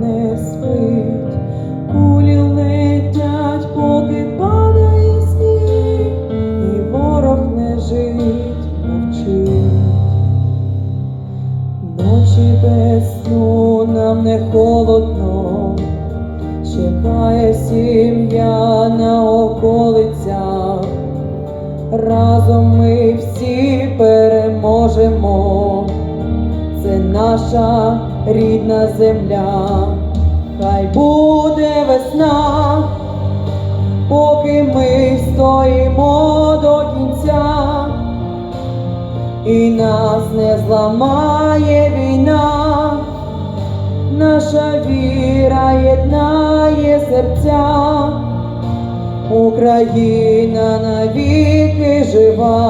не спить, кулі летять, поки падає сніг, і ворог не жить, мовчить. Ночі без сну нам не холодно, чекає сім'я на околицях, разом ми всі переможемо. Це наша рідна земля, хай буде весна, поки ми стоїмо до кінця, і нас не зламає війна, наша віра єднає серця. Україна навіки жива.